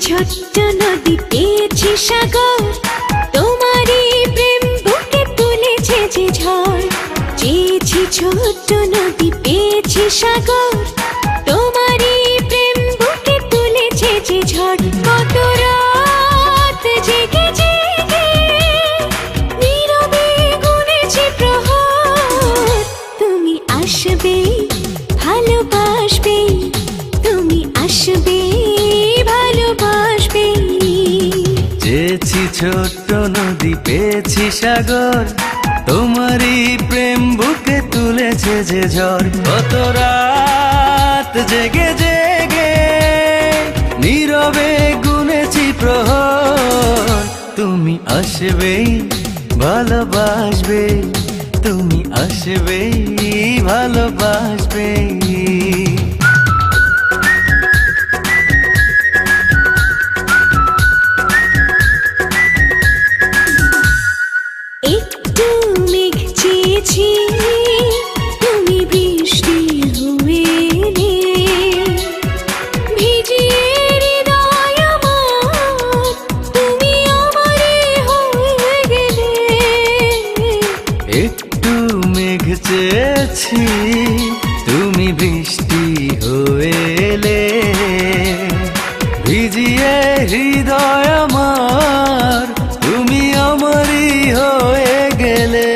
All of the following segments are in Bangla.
ছোট্ট নদী, পেয়েছি সাগর। তোমারই প্রেম বুকে তুলেছে যে ঝড়। চেয়েছি ছোট্ট নদী, পেয়েছি সাগর। তোমারই প্রেম বুকে তুলেছে যে ঝড়। কত চেয়েছি ছোট্ট নদী, পেয়েছি সাগর। তোমারই প্রেম বুকে তুলেছে যে ঝড়। কত রাত জেগে জেগে নীরবে গুনেছি প্রহর। তুমি আসবে ভালোবাসবে। তুমি আসবে ভালোবাসবে। হৃদয় আমার তুমি আমারই হয়ে গেলে।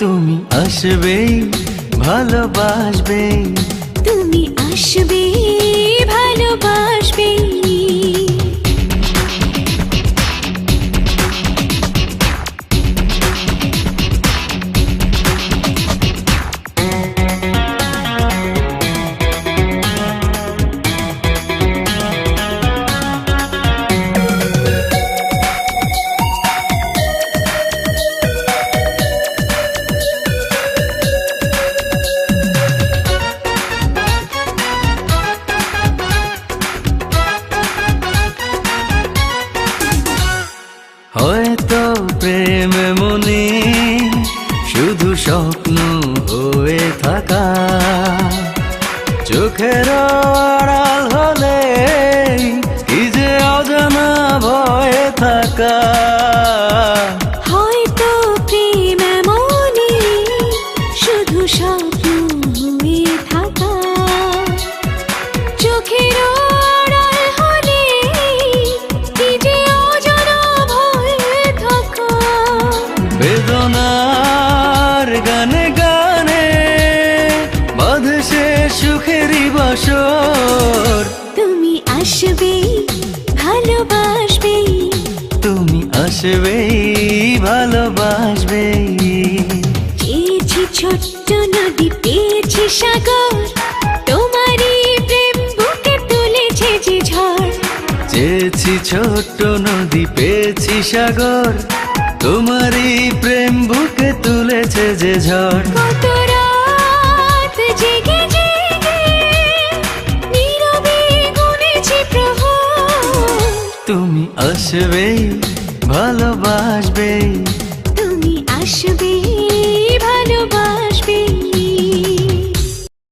তুমি আসবে ভালোবাসবে ঘেরা সুখেরই বাসর তুমি আসবে ভালোবাসবে। তুমি আসবে ভালোবাসবে। চেয়েছি ছোট্ট নদী পেয়েছি সাগর। তোমারই প্রেম বুকে তুলেছে যে ঝড়। চেয়েছি ছোট্ট নদী পেয়েছি সাগর। তোমারই প্রেম বুকে তুলেছে যে ঝড়। আসবে ভালোবাসবে। তুমি আসবে।